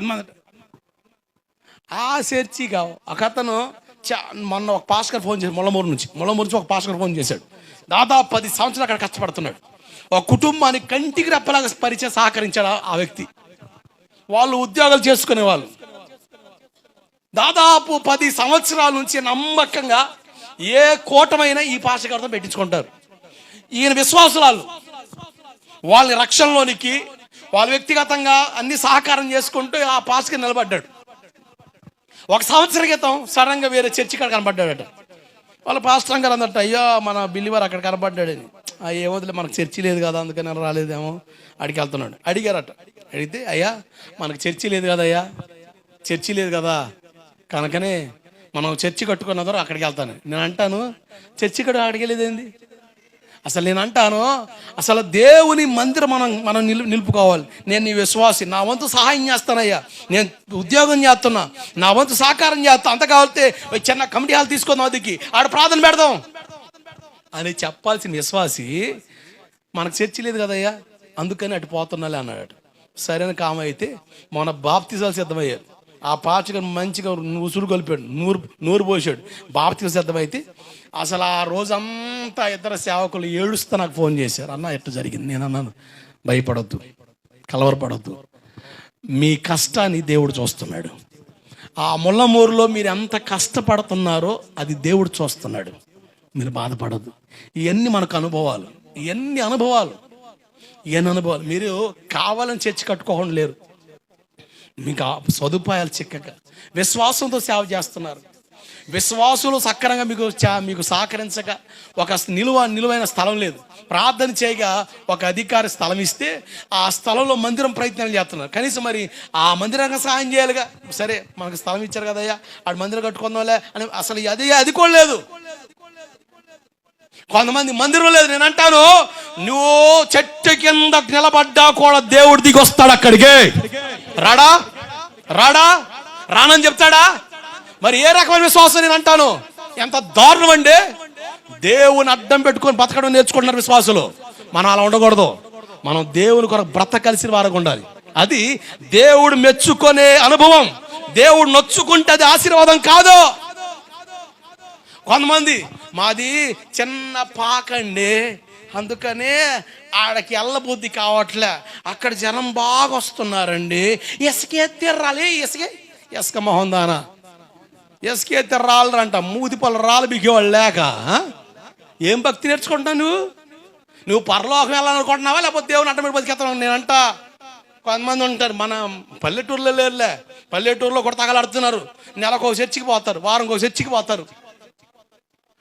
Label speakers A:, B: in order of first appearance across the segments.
A: పది ఆ ఆ కావు. ఒక అతను చా- మొన్న ఒక పాస్కర్ ఫోన్ చేసి ముళ్ళమూరు నుంచి. ముళ్ళమూరు నుంచి ఒక పాస్కర్ ఫోన్ చేశాడు. దాదాపు పది సంవత్సరాలు అక్కడ కష్టపడుతున్నాడు. ఒక కుటుంబానికి కంటికి రెప్పలాగా పరిచయం సహకరించాడు ఆ- వ్యక్తి. వాళ్ళు ఉద్యోగాలు చేసుకునే వాళ్ళు దాదాపు పది సంవత్సరాల నుంచి నమ్మకంగా ఏ కూటమైనా ఈ పాస్కర్తో పెట్టించుకుంటారు. ఈయన విశ్వాసురాలు. వాళ్ళని రక్షణలోనికి వాళ్ళు వ్యక్తిగతంగా అన్ని సహకారం చేసుకుంటూ ఆ పాస్కి నిలబడ్డాడు. ఒక సంవత్సర క్రితం సడన్గా వేరే చర్చి కాడ కనబడ్డాడట. వాళ్ళ పాస్టర్ గారు అందట అయ్యో మన బిల్లివారు అక్కడ కనబడ్డాడని ఆ ఏమోదిలే మనకు చర్చి లేదు కదా అందుకని రాలేదేమో. అడిగి వెళ్తున్నాడు. అడిగారట. అడిగితే అయ్యా మనకు చర్చి లేదు కదా అయ్యా చర్చి లేదు కదా కనుకనే మనం చర్చి కట్టుకున్నదో అక్కడికి వెళ్తాను. నేను అంటాను చర్చి కూడా అక్కడికి వెళ్ళేదేంది అసలు నేను అంటాను అసలు దేవుని మందిరం మనం మనం నిలు నిలుపుకోవాలి. నేను నీ విశ్వాసి నా వంతు సహాయం చేస్తానయ్యా. నేను ఉద్యోగం చేస్తున్నా నా వంతు సహకారం చేస్తా. అంత కావాలితే చిన్న కమిటీ హాల్ తీసుకుందాం అదికి. ఆడ ప్రార్థన పెడదాం. అని చెప్పాల్సిన విశ్వాసి మనకు చర్చి లేదు కదయ్యా. అందుకని అటు పోతున్నాలే అన్నాడు. సరైన కామ అయితే మన బాప్తిజాలు సిద్ధమయ్యారు. ఆ పాచగా మంచిగా ఉసురు కలిపాడు. నూరు నూరు పోసాడు. బాప్తిజాలు సిద్ధమైతే అసలు ఆ రోజంతా ఇద్దరు సేవకులు ఏడుస్తూ నాకు ఫోన్ చేశారు. అన్న ఎట్లా జరిగింది? నేను అన్నాను భయపడొద్దు కలవరపడొద్దు. మీ కష్టాన్ని దేవుడు చూస్తున్నాడు. ఆ ముళ్ళమూరులో మీరు ఎంత కష్టపడుతున్నారో అది దేవుడు చూస్తున్నాడు. మీరు బాధపడద్దు. ఇవన్నీ మనకు అనుభవాలు ఇవన్నీ అనుభవాలు ఇవన్నీ అనుభవాలు. మీరు కావాలని చర్చి కట్టుకోకుండా లేరు. మీకు సదుపాయాలు చిక్కక విశ్వాసంతో సేవ చేస్తున్నారు. విశ్వాసులు సక్రంగా మీకు చా- మీకు సహకరించక ఒక నిలువ నిలువైన స్థలం లేదు. ప్రార్థన చేయగా ఒక అధికారి స్థలం ఇస్తే ఆ స్థలంలో మందిరం ప్రయత్నాలు చేస్తున్నారు. కనీసం మరి ఆ మందిరంగా సహాయం చేయాలిగా. సరే మనకు స్థలం ఇచ్చారు కదయ్యా ఆడు మందిరం కట్టుకుందాంలే అని అసలు అది అది కూడా లేదు. కొంతమంది మందిరం లేదు నేను అంటాను నువ్వు చెట్టు కింద నిలబడ్డా కూడా దేవుడు దిగి వస్తాడు అక్కడికి. రాడా? రాడా? రానని చెప్తాడా? మరి ఏ రకమైన విశ్వాసం నేను అంటాను? ఎంత దారుణం అండి. దేవుని అడ్డం పెట్టుకొని బతకడం నేర్చుకుంటున్నారు విశ్వాసులు. మనం అలా ఉండకూడదు. మనం దేవుని కొరకు బ్రత కలిసిన వారికి ఉండాలి. అది దేవుడు మెచ్చుకునే అనుభవం. దేవుడు నొచ్చుకుంటే అది ఆశీర్వాదం కాదు. కొంతమంది మాది చిన్న పాకండి అందుకనే ఆడకి ఎల్లబుద్ధి కావట్లే. అక్కడ జనం బాగా వస్తున్నారండి. ఇసుకే తిర్రాలి ఇసుకే ఇసుక మొహం దానా. ఇసుకే తిర్రాలంట మూది పళ్ళు రాళ్ళు బిగేవాళ్ళు లేక ఏం భక్తి నేర్చుకుంటావు నువ్వు? నువ్వు పరలోకం వెళ్ళాలనుకుంటున్నావా? లేకపోతే దేవుని అడ్డం బతికేస్తాను నేనంట. కొంతమంది ఉంటారు మన పల్లెటూరులో లేరులే. పల్లెటూరులో కూడా తగలాడుతున్నారు. నెలకు ఒక చర్చికి పోతారు వారం ఒక చర్చికి పోతారు.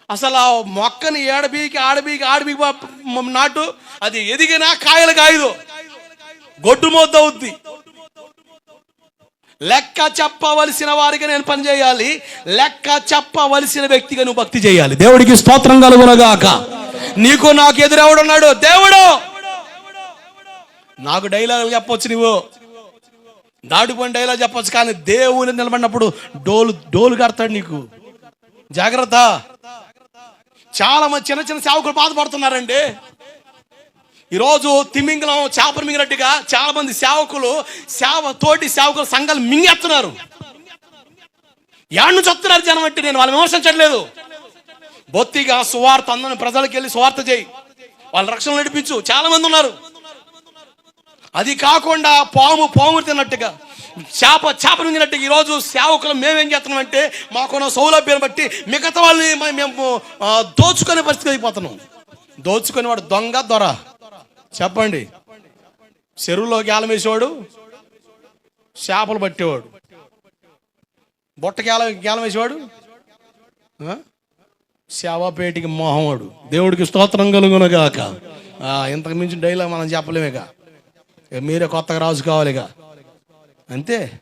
A: అసలు ఆ మొక్కని ఏడబీకి ఆడబీకి ఆడబీకి నాటు అది ఎదిగినా కాయలు కాయదు. గొడ్డు మొద్దు అవుద్ది. లెక్క చెప్పవలసిన వారికి నేను పని చేయాలి. లెక్క చెప్పవలసిన వ్యక్తిగా నువ్వు భక్తి చేయాలి. దేవుడికి స్తోత్రం కలుగునగాక. నీకు నాకు ఎదురెవడున్నాడు? దేవుడు! నాకు డైలాగులు చెప్పొచ్చు నువ్వు దాటిపోయిన డైలాగ్ చెప్పొచ్చు కానీ దేవుని నిలబడినప్పుడు డోలు డోలు కడతాడు నీకు. జాగ్రత్త. చాలా మంది చిన్న చిన్న సేవకులు బాధపడుతున్నారండి. ఈరోజు తిమింగలం చేపలు మింగినట్టుగా చాలా మంది సేవకులు సేవ తోటి సేవకులు సంఘాలు మింగేస్తున్నారు. యాడ్ చెప్తున్నారు జనం అంటే నేను వాళ్ళు విమర్శించట్లేదు. బొత్తిగా సువార్త అందరిని ప్రజలకు వెళ్ళి సువార్త చేయి. వాళ్ళ రక్షణ నడిపించు. చాలా మంది ఉన్నారు. అది కాకుండా పాము పాము తిన్నట్టుగా చేప చేప నుంచినట్టు ఈరోజు సేవకులు మేమేం చేస్తున్నామంటే మాకున్న సౌలభ్యాన్ని బట్టి మిగతా వాళ్ళని మేము దోచుకునే పరిస్థితి అయిపోతున్నాం. దోచుకునేవాడు దొంగ దొర. చెప్పండి. చెరువులో గేలం వేసేవాడు చేపలు పట్టేవాడు. బుట్ట గేలం గేలం వేసేవాడు ఆ? సేవాపేటికి మోహముడు దేవుడికి స్తోత్రం కలుగునగాక. ఇంతకు మించి డైలాగ్ మనం చెప్పలేమేగా. ఇక మీరే కొత్తగా రాజు కావాలిగా. అంతే.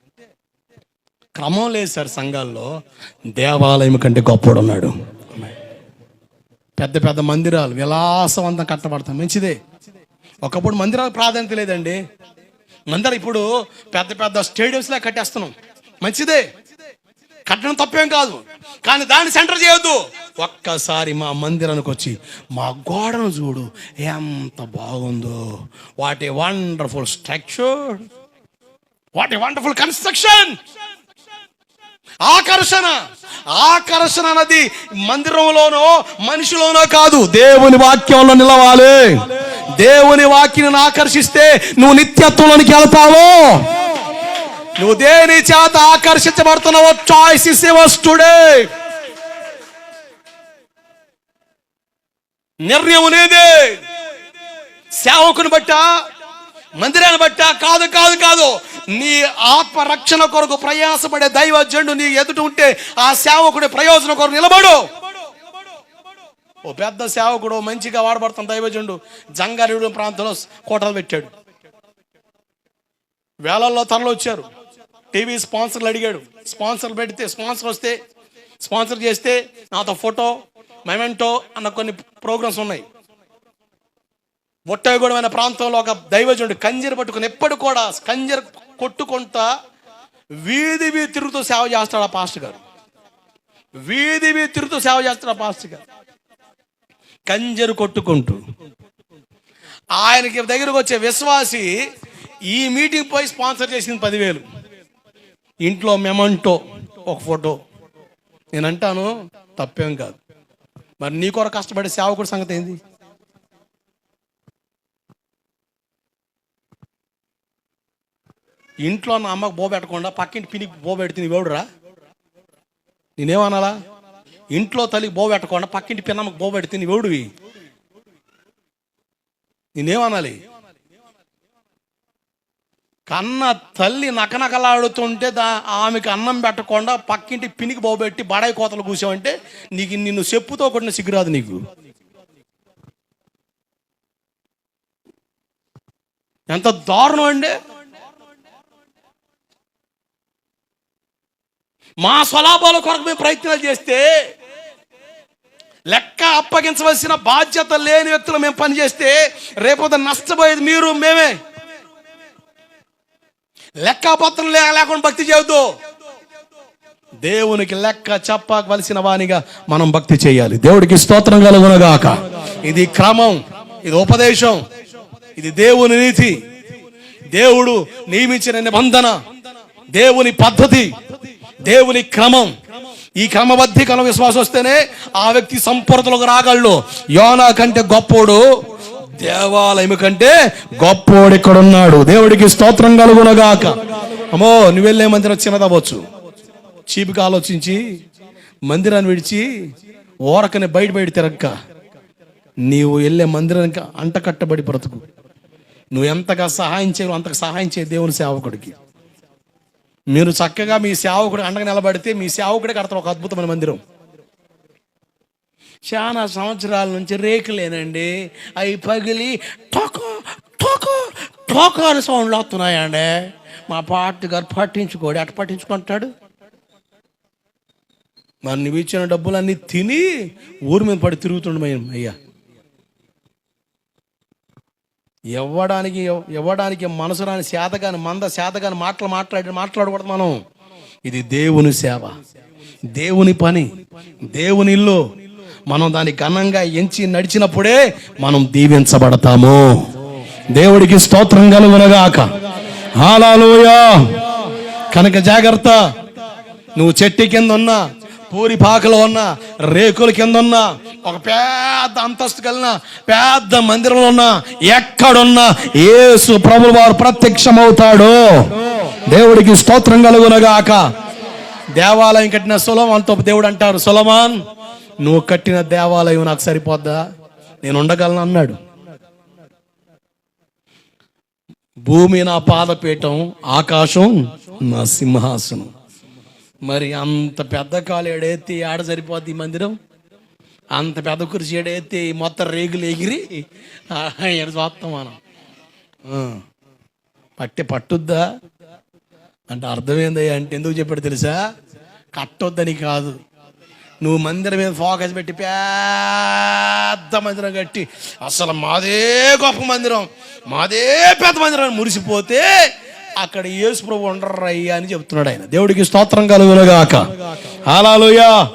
A: క్రమం లేదు సార్ సంఘాల్లో. దేవాలయం కంటే గొప్పడు ఉన్నాడు పెద్ద పెద్ద మందిరాలు విలాసవంతం కట్టబడతాం. మంచిదే. ఒకప్పుడు మందిరాలు ప్రాధాన్యత లేదండి. మందిరం ఇప్పుడు పెద్ద పెద్ద స్టేడియంస్లా కట్టేస్తున్నాం. మంచిదే. కట్టడం తప్పేం కాదు. కానీ దాన్ని సెంటర్ చేయొద్దు. ఒక్కసారి మా మందిరానికి వచ్చి మా గోడను చూడు ఎంత బాగుందో. What a wonderful structure what a wonderful construction ఆకర్షణ ఆకర్షణ అన్నది మందిరంలోనో మనిషిలోనో కాదు దేవుని వాక్యంలో నిలవాలి. దేవుని వాక్యాన్ని ఆకర్షిస్తే నువ్వు నిత్యత్వంలోనికి వెళ్తావు నువ్వు దేని చేత ఆకర్షించబడుతున్నావో చాయిస్ ఇస్ యువర్స్ టుడే నిర్ణయం అనేదే సేవకుని బట్ట మందిరాన్ని బట్ట కాదు కాదు కాదు. నీ ఆత్మ రక్షణ కొరకు ప్రయాసపడే దైవజండు నీ ఎదుట ఉంటే ఆ సేవకుడి ప్రయోజనం కొరకు నిలబడు. ఓ పెద్ద సేవకుడు మంచిగా వాడబడుతున్న దైవజనుడు జంగారెడ్డి ప్రాంతంలో కోటలు పెట్టాడు. వేలల్లో తరలు వచ్చారు. టీవీ స్పాన్సర్లు అడిగాడు. స్పాన్సర్ పెడితే స్పాన్సర్ వస్తే స్పాన్సర్ చేస్తే నాతో ఫోటో మెమెంటో అన్న కొన్ని ప్రోగ్రామ్స్ ఉన్నాయి. ఒట్టగూడమైన ప్రాంతంలో ఒక దైవజనుడు కంజీర పట్టుకుని ఎప్పుడు కూడా కంజీర కొట్టుకుంటా వీధి వీధి తిరుగుతూ సేవ చేస్తాడు ఆ పాస్టర్ గారు. వీధి వీధి తిరుగుతూ సేవ చేస్తాడు ఆ పాస్టర్ గారు. కంజరు కొట్టుకుంటూ ఆయనకి దగ్గరకు వచ్చే విశ్వాసి ఈ మీటింగ్ పోయి స్పాన్సర్ చేసింది పదివేలు. ఇంట్లో మెమంటో ఒక ఫోటో. నేను అంటాను తప్పేం కాదు. మరి నీ కొరకు కష్టపడే సేవకుడి సంగతి ఏంది? ఇంట్లో నా అమ్మకు బో పెట్టకుండా పక్కింటి పినికి బోబెడితే పెడితే నీవేవుడురా నేనేమనాలా? ఇంట్లో తల్లికి బోబెట్టకుండా పక్కింటి పిన్నమ్మకు బో పెడితే నీవేవుడివి నేనేమనాలి? కన్న తల్లి నకనకలాడుతుంటే దా ఆమెకి అన్నం పెట్టకుండా పక్కింటి పినికి బోబెట్టి బడాయి కోతలు కూసావంటే నీకు నిన్ను చెప్పుతో కొట్టిన సిగ్గురాదు నీకు. ఎంత దారుణం అండి. మా స్వలాభాల కొరకు మేము ప్రయత్నాలు చేస్తే లెక్క అప్పగించవలసిన బాధ్యత లేని వ్యక్తులు మేము పనిచేస్తే రేపొద్దు నష్టపోయేది మీరు మేమే. లెక్కపత్రం లేకుండా భక్తి చేయొద్దు. దేవునికి లెక్క చెప్పవలసిన వానిగా మనం భక్తి చేయాలి. దేవుడికి స్తోత్రం కలుగునగాక. ఇది క్రమం ఇది ఉపదేశం ఇది దేవుని నీతి. దేవుడు నియమించిన నిబంధన దేవుని పద్ధతి దేవుని క్రమం. ఈ క్రమబద్ధీకరణ విశ్వాసం వస్తేనే ఆ వ్యక్తి సంపూర్ణతలోకి రాగలడు. యోనా కంటే గొప్పోడు. దేవాలయం కంటే గొప్పోడు ఇక్కడ ఉన్నాడు దేవుడికి స్తోత్రం కలుగునగాక. అమ్మో నువ్వు వెళ్ళే మందిరం చిన్నదవ్వచ్చు. చీపుగా ఆలోచించి మందిరాన్ని విడిచి ఓరకని బయట బయట తిరక్క నీవు వెళ్ళే మందిరానికి అంట కట్టబడి బ్రతుకు. నువ్వు ఎంతగా సహాయం చేయవు అంతగా సహాయం చేయ దేవుని సేవకుడికి. మీరు చక్కగా మీ సేవకుడు అండగా నిలబడితే మీ సేవకుడే కడతారు ఒక అద్భుతమైన మందిరం. చాలా సంవత్సరాల నుంచి రేకులేనండి. అవి పగిలి టోకో టోకో టోకో అని సౌండ్లు వస్తున్నాయండి. మా పార్టీ గారు పట్టించుకోడు. అటు పట్టించుకుంటాడు? మరి నువ్వు ఇచ్చిన డబ్బులన్నీ తిని ఊరి మీద పడి తిరుగుతుండ అయ్యా. ఇవ్వడానికి ఇవ్వడానికి మనసు రాని శాతగాని మంద శాతగాని మాటలు మాట్లాడి మాట్లాడకూడదు మనం. ఇది దేవుని సేవ. దేవుని పని. దేవుని ఇల్లు. మనం దాన్ని ఘనంగా ఎంచి నడిచినప్పుడే మనం దీవించబడతాము. దేవుడికి స్తోత్రం కలుగునగాక. హాలాలోయా కనుక జాగ్రత్త. నువ్వు చెట్టు కింద ఉన్నా పూరి పాకలో ఉన్నా రేకుల కింద ఉన్నా ఒక పెద్ద అంతస్తు కలిగిన పెద్ద మందిరంలో ఉన్నా ఎక్కడున్నా ఏసు ప్రభు వారు ప్రత్యక్షమవుతాడు. దేవుడికి స్తోత్రం కలుగునగాక. దేవాలయం కట్టిన సులమాన్తో దేవుడు అంటారు సులమాన్ నువ్వు కట్టిన దేవాలయం నాకు సరిపోద్దా? నేను ఉండగలను అన్నాడు. భూమి నా పాదపీఠం ఆకాశం నా సింహాసనం. మరి అంత పెద్ద కాలు ఏడైతే ఆడ సరిపోద్ది ఈ మందిరం? అంత పెద్ద కుర్చీ ఏడైతే మొత్తం రేగులు ఎగిరి ఎడ చూస్తాం మనం పట్టి పట్టుద్దా? అంటే అర్థమైందయ్యా అంటే ఎందుకు చెప్పాడు తెలుసా? కట్టొద్దని కాదు నువ్వు మందిరం మీద ఫోకస్ పెట్టి పెద్ద మందిరం కట్టి. అసలు మాదే గొప్ప మందిరం. మాదే పెద్ద మందిరం అని మురిసిపోతే అక్కడ యేసు ప్రభు ఉండరయ్యా అని చెప్తున్నాడు ఆయన. దేవుడికి స్తోత్రం కలుగునగాక. హాలాలుయా